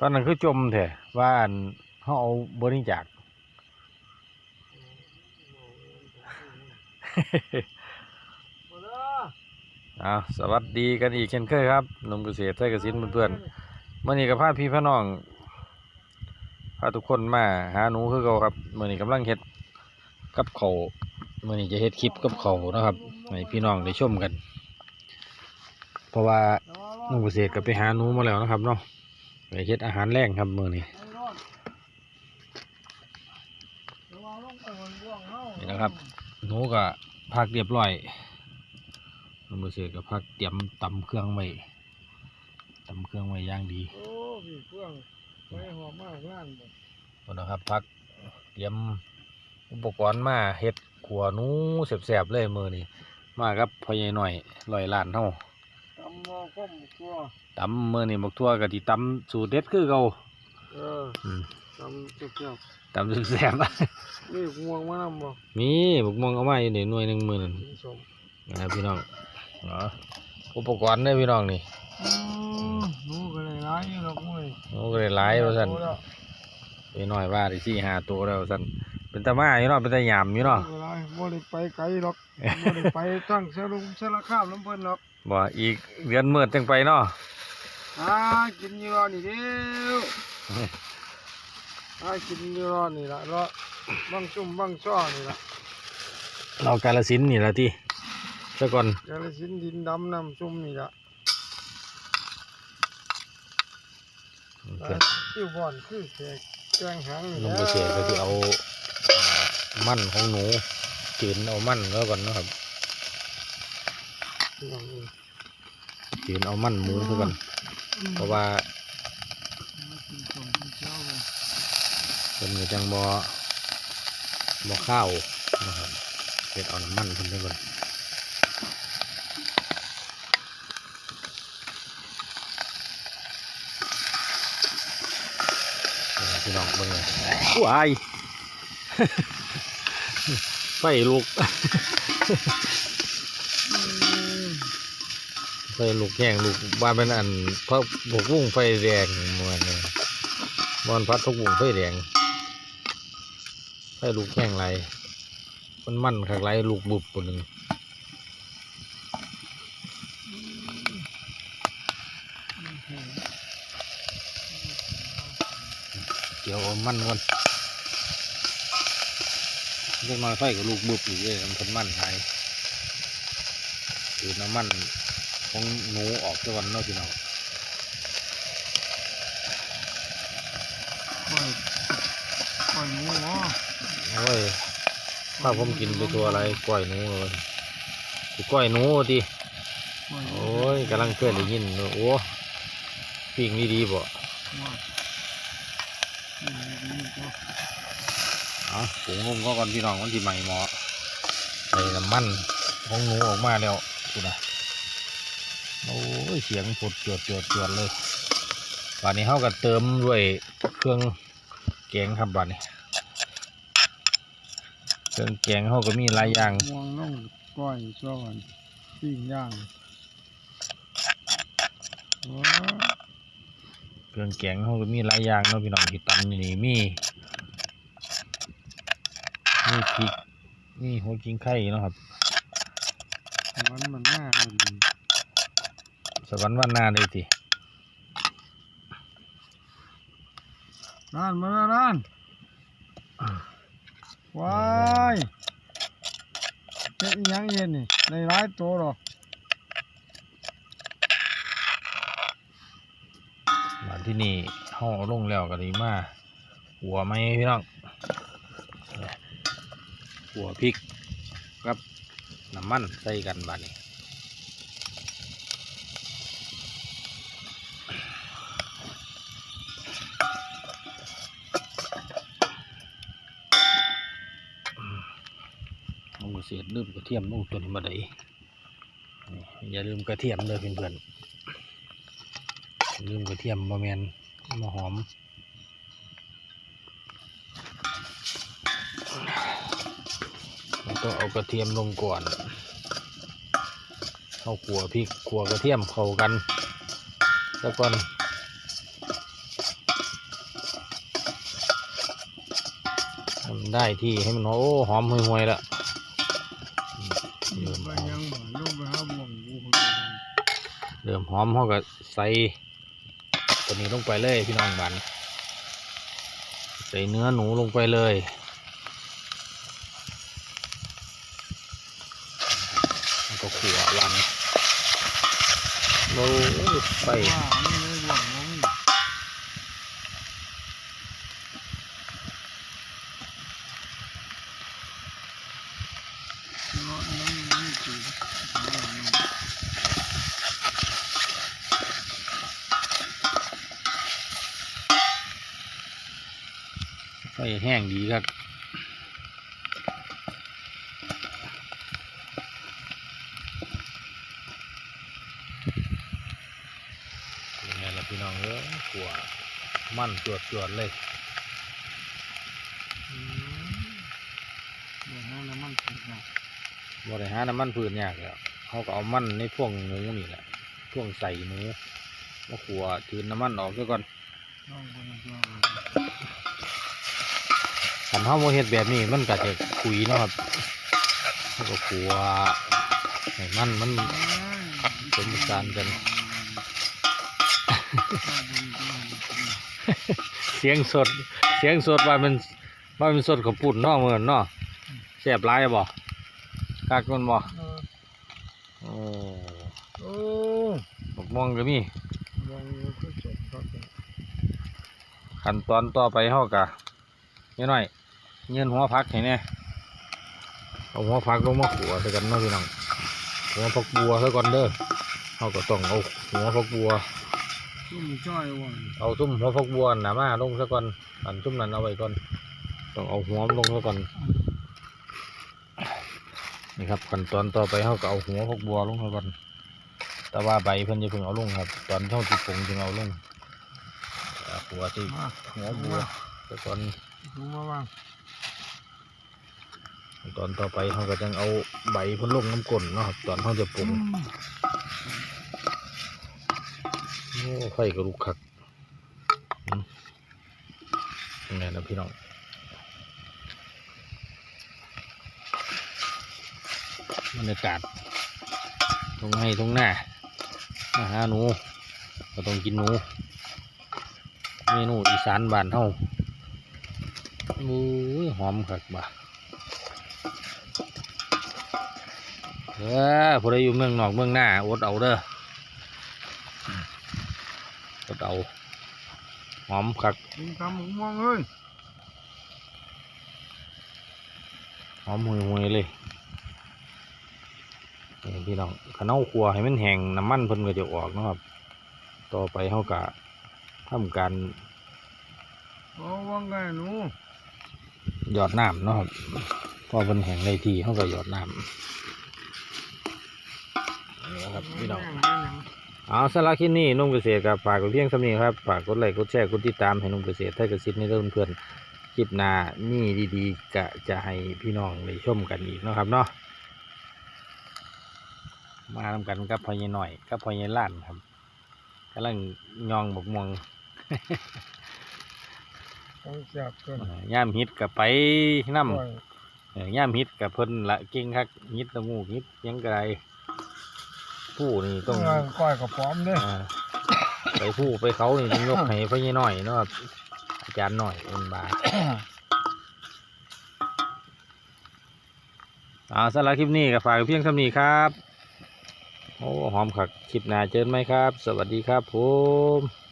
ตอนนั้นคือจมแท้ว่าเขาเอาบริจาคอ้าสวัสดีกันอีกเช่นเคยครับหนมเกษตรไทยเกษตรเพื่อนๆมื่อนี้กับพาพี่พี่น้องพาทุกคนมาหาหนูคือเก่าครับเมื่อนี้กำลังเฮ็ดกับเขาวมื่อนี้จะเฮ็ดคลิปกับเขาวนะครับให้พี่น้องได้ชมกัน เพราะว่าหนมเกษตรก็ไปหาหนูมาแล้วนะครับเนาะ ไปเฮ็ดอาหารแรงครับมือนี้นี่นะครับหนูก็พักเรียบร้อยหนมเกษตรก็พักเตรียมตำเครื่องไว้ตำเครื่องไว้ย่างดีโอ้พี่เฟื่องไปหอมมากล้านบ่คนนะครับพักเตรียมอุปกรณ์มาเฮ็ดขัวนู้แสบๆเลยมือนี่มากับพ่อใหญ่หน่อยลอยล้านเท่า ตำบ่ก้มตัวตำมือนี่บักทั่วกะทิตำสูตรเด็ดคือเก่าเอออืมตำเจียวตำแสบๆๆนี่ห่วงมานำบ่มีบักม่วงเอามาอยู่ในหน่วยหนึ่งมือนั่นพี่ชมนะครับพี่น้องเนาะอุปกรณ์เนี่ยพี่น้องนี่ อืมหนูก็ได้หลายอยู่ดอกมื้อนี้โอ้ก็เลยหลายว่าสั่นโตแล้ว ไปหน่อยว่าได้สี่ห้าตัวแล้วสั่นเป็นตามาอยู่เนาะเป็นตาหยามอยู่เนาะก็หลายบ่ได้ไปไกลหรอกบ่ได้ไปตั้งสรุงสารคามลำเพิ่นหรอกบ่อีกเดือนมืดจังไปเนาะหากินอยู่รอนี่เด้วหากินอยู่รอนี่ล่ะรอบางซุ่มบางซ้อนี่ล่ะเรากาลสินธุ์นี่ละที่ซะก่อนกาฬสินธุ์ดินดำน้ำซุ่มนี่ล่ะเพื่อนคิวบอนคือแขก แกงหางนี่ลงไปเสียก็คือเอามั่นของหนูจืนเอามั่นแล้วก่อนนะครับจืนเอามั่นหมูซะก่อนเพราะว่าเป็นจังบ่บ่ข้าวนะครับเฮ็ดเอาน้ำมันขึ้นไปก่อนเออ พี่น้องเบิ่งเลยว้ายไฟลุกไฟลุกแห้งลุกบ้านเป็นอันเพราะบกวุ้งไฟแดงมันเลยมันพัดทุกวุ้งไฟแดงไฟลุกแห้งไรมันมันขักไรลุกบุบคนหนึ่ง เกี่ยวเอามันก่อนเล็กน้อยไฟก็ลูกบุบอีกเลยมันเป็นมันหายคือน้ำมันของหนูออกตะวันเนาะพี่น้องปล่อยปล่อยหมูเหรอโอ้ยถ้าผมกินไปตัวอะไรกล้วยหนูเลยสิกล้วยหนูดิปล่อยหมูโอ้ยกำลังเพื่อนได้ยินเลยโอ้ปิ้งนี่ดีบ่ ว่าอืมดีจ้ะ เอ๋อผงลมก็ก่อนพี่น้องมันสิใหม่หมอใส่น้ำมันของหนูออกมาแล้วกูนะโอ้ยเสียงปดจวดจวดจวดเลยบัดนี้เขาก็เติมด้วยเครื่องแกงครับบัดนี้เครื่องแกงเขาก็มีหลายอย่างม่วงน่องก้อยซ้อนปิ้งย่างว้าเครื่องแกงเขาก็มีหลายอย่างเนาะพี่น้องที่ตำอยู่นี่มี มีพริกมีหัวจิงไข่เนาะครับมันมันหน้าเลยสวรรค์วันนาเลยสิร้านมาแล้วร้านว้ายเฮ็ดอิหยังเย็นนี่ในร้ายตัวหรอมาที่นี่เขาเอาลงแล้วก็ดีมาหัวไหมพี่น้อง หัวพริกครับน้ำมันใส่กันบาดนี้เสียดลืมกระเทียมลงตัวนี้มาได้อย่าลืมกระเทียมเลยเพื่อนๆลืมกระเทียมบะแมนมาหอม ต้องเอากระเทียมลงก่อนเอาขัวพริกขัวกระเทียมเข้ากันแล้วก่อนทำได้ที่ให้มันโอ้หอมห่วยๆล้วเริ่มหอมเริ่มหอมเขากับใส่ตัวนี้ลงไปเลยพี่น้องบันใส่เนื้อหนูลงไปเลย อเอาอันนั้นไฟแห้งดีครับเป็นไงล่ะพี่น้องเอ้ยขัว มันจวดจวดๆเลยอืมเดี๋ยวนั่นน่ะมันถือเนาะบริหารน้ำมันพืชยากแล้วเขาก็เอามันในพ่วงหนูนี่แหละพ่วงใส่หนูมาขัวถือน้ำมันออกซะก่อนลองคนเดียวขันเท้าโมเฮ็ดแบบนี้มันก็จะขุยเนาะครับแล้วก็ขัวให้มันมันสมประสานกัน เสียงสด เสียงสดว่ามันว่ามันสดกับปุ่นเนาะเหมือนเนาะแซ่บร้ายบ่กักมันบ่โอ้โอ้บักม่วงก็มียังก็จบครับขั้นตอนต่อไปเฮากะนิดหน่อยเงินหัวพักให้แน่เอาหัวพักลงมาขัวใส่กันเนาะพี่น้องหัวพักบัวซะก่อนเด้อเฮาก็ต้องเอาหัวพักบัว ชุ่มจ้อยว่ะเอาซุ่มหัวพักบัวหนามาลงซะก่อนอันซุ่มนั้นเอาไว้ก่อนต้องเอาหัวมันลงซะก่อนนี่ครับขั้นตอนต่อไปเฮาก็เอาหัวพักบัวลงซะก่อนแต่ว่าใบเพิ่นจะเพิ่งเอาลงครับ ตอนเฮาติปรุงจึงเอาลงอ่าหัวที่มาหัวบัวซะก่อนดูมาว่างตอนต่อไปเขาก็จะเอาใบเพ้นลงน้ำกลนเนาะครับตอนเขาจะปรุง โอ้ไฟกระลุกคักยังไงนะพี่น้องบรรยากาศตรงให้ตรงหน้ามาหาหนูก็ต้องกินหนู เมนูอีสานบ้านเฮามูหอมคักบ่าเออผู้ใดอยู่เมืองนอกเมืองหน้าอดเอาเด้อ ดเอาหอมคักกินคำหมูมองเอ้ยหอมหุยหุยๆเลยนี่พี่น้องขนเอาครัวให้มันแห้งน้ำมันเพิ่นก็จะออกเนาะครับ ต่อไปเขากะทำการโอ้ว่างไงหนูหยอดน้ำเนาะครับพอเพิ่นแห้งในทีเขาก็หยอดน้ำนี่นะครับพี่น้อง เอาสำหรับคลิปนี้นุ่มเกษตรกับฝากกับเพียงสำนีครับฝากกดไลค์กดแชร์กดติดตามให้นุ่มเกษตรไทยเกษตรในเรื่องเพื่อนๆคลิปหน้านี่ดีๆก็จะให้พี่น้องได้ชมกันอีกเนาะครับเนาะมาทำกันกับพอใหญหน่อยกับพอใหญล้านครับกำลังยองบกม่วงต้องจับกันเอ่อย่ามฮิตกับไปน้ำเอ่อย่ามฮิตกับเพิ่นละเก่งคักฮิตตะมูกฮิตหยังไง ผู้นี่ต้ต้อองงก้อยกับพร้อมเด้ออ่าไปผู้ไปเขานี่ต้องยกให้พ่อใหญ่หน่อยเนาะครับอาจารย์หน่อยเป็นบาเอาสำหรับคลิปนี้ก็ฝากไว้เพียงเท่านี้ครับ โอ้หอมขักคลิปหน้าเจอกันไหมครับ สวัสดีครับผม